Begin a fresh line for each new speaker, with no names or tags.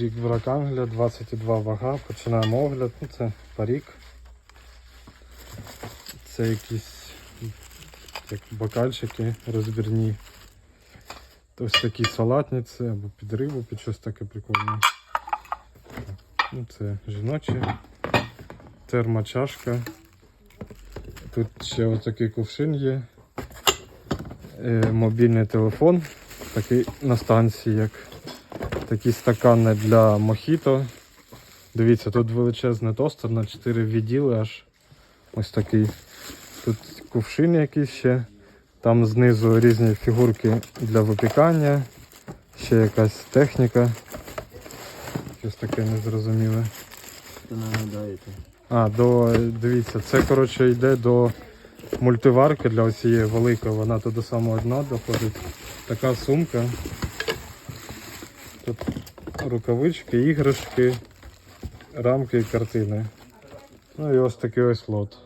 Рік Бракангля, 22 вага, починаємо огляд. Ну, це парік. Це якісь як бокальчики розбірні. Ось такі салатниці або під рибу, під щось таке прикольне. Ну, це жіночі. Термочашка. Тут ще ось такий кувшин є. Е, мобільний телефон, такий на станції, як такі стакани для мохіто. Дивіться, тут величезний тостер на 4 відділи аж ось такий. Тут кувшин якийсь ще. Там знизу різні фігурки для випікання. Ще якась техніка. Щось таке незрозуміле. А, до, дивіться, це коротше йде до мультиварки для оцієї великої, вона тут до самого дна доходить. Така сумка. Тут рукавички, іграшки, рамки і картини. Ну і ось такий ось лот.